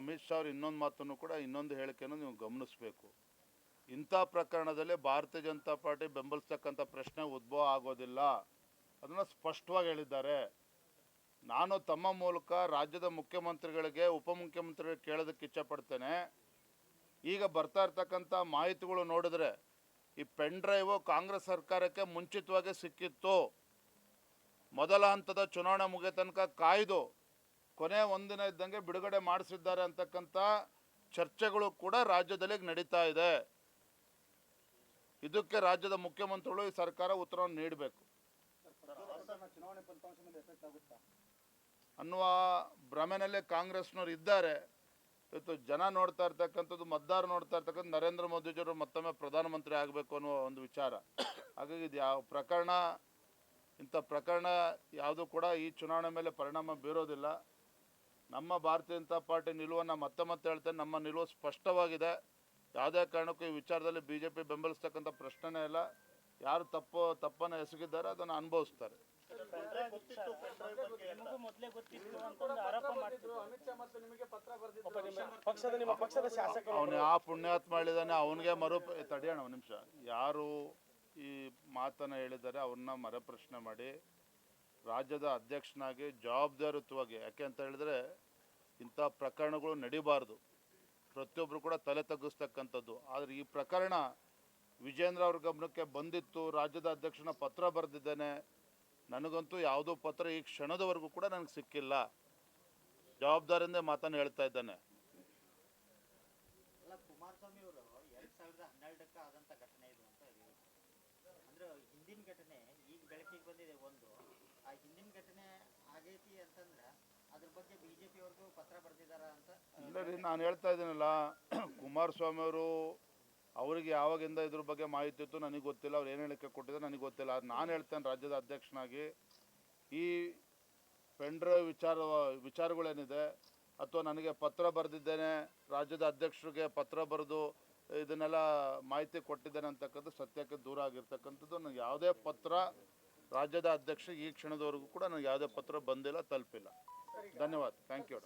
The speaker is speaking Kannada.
ಅಮಿತ್ ಶಾ ಅವ್ರ ಇನ್ನೊಂದು ಮಾತನ್ನು ಕೂಡ ಇನ್ನೊಂದು ಹೇಳಿಕೆಯನ್ನು ನೀವು ಗಮನಿಸಬೇಕು. ಇಂಥ ಪ್ರಕರಣದಲ್ಲಿ ಭಾರತೀಯ ಜನತಾ ಪಾರ್ಟಿ ಬೆಂಬಲಿಸ್ತಕ್ಕಂಥ ಪ್ರಶ್ನೆ ಉದ್ಭವ ಆಗೋದಿಲ್ಲ. ಅದನ್ನು ಸ್ಪಷ್ಟವಾಗಿ ಹೇಳಿದ್ದಾರೆ. ನಾನು ತಮ್ಮ ಮೂಲಕ ರಾಜ್ಯದ ಮುಖ್ಯಮಂತ್ರಿಗಳಿಗೆ, ಉಪಮುಖ್ಯಮಂತ್ರಿಗಳಿಗೆ ಕೇಳೋದಕ್ಕೆ ಇಚ್ಛಪಡ್ತೇನೆ. ಈಗ ಬರ್ತಾ ಇರ್ತಕ್ಕಂಥ ಮಾಹಿತಿಗಳು ನೋಡಿದ್ರೆ ಈ ಪೆನ್ ಡ್ರೈವು ಕಾಂಗ್ರೆಸ್ ಸರ್ಕಾರಕ್ಕೆ ಮುಂಚಿತವಾಗಿ ಸಿಕ್ಕಿತ್ತು. ಮೊದಲ ಹಂತದ ಚುನಾವಣೆ ಮುಗಿಯ ತನಕ ಕಾಯ್ದು ಕೊನೆ ಒಂದಿನ ಇದ್ದಂಗೆ ಬಿಡುಗಡೆ ಮಾಡಿಸಿದ್ದಾರೆ ಅಂತಕ್ಕಂಥ ಚರ್ಚೆಗಳು ಕೂಡ ರಾಜ್ಯದಲ್ಲಿ ನಡೀತಾ ಇದೆ. ಇದಕ್ಕೆ ರಾಜ್ಯದ ಮುಖ್ಯಮಂತ್ರಿಗಳು ಈ ಸರ್ಕಾರ ಉತ್ತರವನ್ನು ನೀಡಬೇಕು. ಅನ್ನುವ ಭ್ರಮೆನಲ್ಲೇ ಕಾಂಗ್ರೆಸ್ನವರು ಇದ್ದಾರೆ. ಇವತ್ತು ಜನ ನೋಡ್ತಾ ಇರ್ತಕ್ಕಂಥದ್ದು ಮತದಾರ ನೋಡ್ತಾ ಇರ್ತಕ್ಕಂಥ ನರೇಂದ್ರ ಮೋದಿಜಿಯವರು ಮತ್ತೊಮ್ಮೆ ಪ್ರಧಾನಮಂತ್ರಿ ಆಗಬೇಕು ಅನ್ನುವ ಒಂದು ವಿಚಾರ. ಹಾಗಾಗಿ ಇದು ಯಾವ ಪ್ರಕರಣ, ಇಂಥ ಪ್ರಕರಣ ಯಾವುದು ಕೂಡ ಈ ಚುನಾವಣೆ ಮೇಲೆ ಪರಿಣಾಮ ಬೀರೋದಿಲ್ಲ. ನಮ್ಮ ಭಾರತೀಯ ಜನತಾ ಪಾರ್ಟಿ ನಿಲುವನ್ನು ಮತ್ತೆ ಮತ್ತೆ ಹೇಳ್ತೇನೆ ನಮ್ಮ ನಿಲುವು ಸ್ಪಷ್ಟವಾಗಿದೆ. ಯಾವುದೇ ಕಾರಣಕ್ಕೂ ಈ ವಿಚಾರದಲ್ಲಿ ಬಿ ಜೆ ಪಿ ಬೆಂಬಲಿಸ್ತಕ್ಕಂಥ ಪ್ರಶ್ನೆನೇ ಇಲ್ಲ. ಯಾರು ತಪ್ಪು ತಪ್ಪನ್ನು ಎಸಗಿದ್ದಾರೆ ಅದನ್ನು ಅನುಭವಿಸ್ತಾರೆ. ನಿಮಗೂ ಮೊದಲೇ ಗೊತ್ತಿತ್ತು ಅಂತ ಆರೋಪ ಮಾಡ್ತಿದ್ರು ಅಮಿತ್ ಶಾ ನಿಮಗೆ ಪತ್ರ ಬರೆದಿದ್ದು ಪಕ್ಷದ ನಿಮ್ಮ ಪಕ್ಷದ ಶಾಸಕರು. ಅವನು ಆ ಪುಣ್ಯಾತ್ಮ ಹೇಳಿದಾನೆ ಅವನಿಗೆ ಮರು ತಡೆಯೋಣ ಒಂದು ನಿಮಿಷ. ಯಾರು ಈ ಮಾತನ್ನ ಹೇಳಿದ್ದಾರೆ ಮರ ಪ್ರಶ್ನೆ ಮಾಡಿ. ರಾಜ್ಯದ ಅಧ್ಯಕ್ಷನಾಗಿ ಜವಾಬ್ದಾರಿಯುತವಾಗಿ ಯಾಕೆ ಅಂತ ಹೇಳಿದ್ರೆ ಇಂಥ ಪ್ರಕರಣಗಳು ನಡಿಬಾರ್ದು. ಪ್ರತಿಯೊಬ್ಬರು ಕೂಡ ತಲೆ ತಗ್ಗಿಸ್ತಕ್ಕಂಥದ್ದು. ಆದರೆ ಈ ಪ್ರಕರಣ ವಿಜೇಂದ್ರ ಅವ್ರ ಗಮನಕ್ಕೆ ಬಂದಿತ್ತು, ರಾಜ್ಯದ ಅಧ್ಯಕ್ಷನ ಪತ್ರ ಬರೆದಿದ್ದೇನೆ. ನನಗಂತೂ ಯಾವುದೋ ಪತ್ರ ಈ ಕ್ಷಣದವರೆಗೂ ಕೂಡ ನನಗೆ ಸಿಕ್ಕಿಲ್ಲ. ಜವಾಬ್ದಾರಿಯಿಂದ ಮಾತನ್ನು ಹೇಳ್ತಾ ಇದ್ದಾನೆ. ಅಲ್ಲ ಆ ಹಿಂದಿನ ಘಟನೆ ಆಗೈತಿ ಅಂತಂದ್ರೆ ಅದ್ರ ಬಗ್ಗೆ ಬಿಜೆಪಿ ಅವ್ರಿಗೂ ಪತ್ರ ಬರ್ದಿದಾರ ಅಂತ ಇಲ್ಲ ರೀ, ನಾನು ಹೇಳ್ತಾ ಇದ್ದೀನಲ್ಲ ಕುಮಾರಸ್ವಾಮಿ ಅವರು ಅವರಿಗೆ ಯಾವಾಗಿಂದ ಇದ್ರ ಬಗ್ಗೆ ಮಾಹಿತಿ ಇತ್ತು ನನಗೆ ಗೊತ್ತಿಲ್ಲ, ಅವ್ರು ಏನು ಹೇಳಿಕೆ ಕೊಟ್ಟಿದ್ದಾರೆ ನನಗೆ ಗೊತ್ತಿಲ್ಲ. ನಾನು ಹೇಳ್ತೇನೆ ರಾಜ್ಯದ ಅಧ್ಯಕ್ಷನಾಗಿ, ಈ ಪೆಂಡ್ರೈವ್ ವಿಚಾರ, ವಿಚಾರಗಳೇನಿದೆ, ಅಥವಾ ನನಗೆ ಪತ್ರ ಬರೆದಿದ್ದೇನೆ, ರಾಜ್ಯದ ಅಧ್ಯಕ್ಷರಿಗೆ ಪತ್ರ ಬರೆದು ಇದನ್ನೆಲ್ಲ ಮಾಹಿತಿ ಕೊಟ್ಟಿದ್ದೇನೆ ಅಂತಕ್ಕಂಥ ಸತ್ಯಕ್ಕೆ ದೂರ ಆಗಿರ್ತಕ್ಕಂಥದ್ದು, ನನಗೆ ಯಾವುದೇ ಪತ್ರ ರಾಜ್ಯದ ಅಧ್ಯಕ್ಷ ಈ ಕ್ಷಣದವರೆಗೂ ಕೂಡ ನನಗೆ ಯಾವುದೇ ಪತ್ರ ಬಂದಿಲ್ಲ ತಲುಪಿಲ್ಲ ಧನ್ಯವಾದ ಥ್ಯಾಂಕ್ ಯು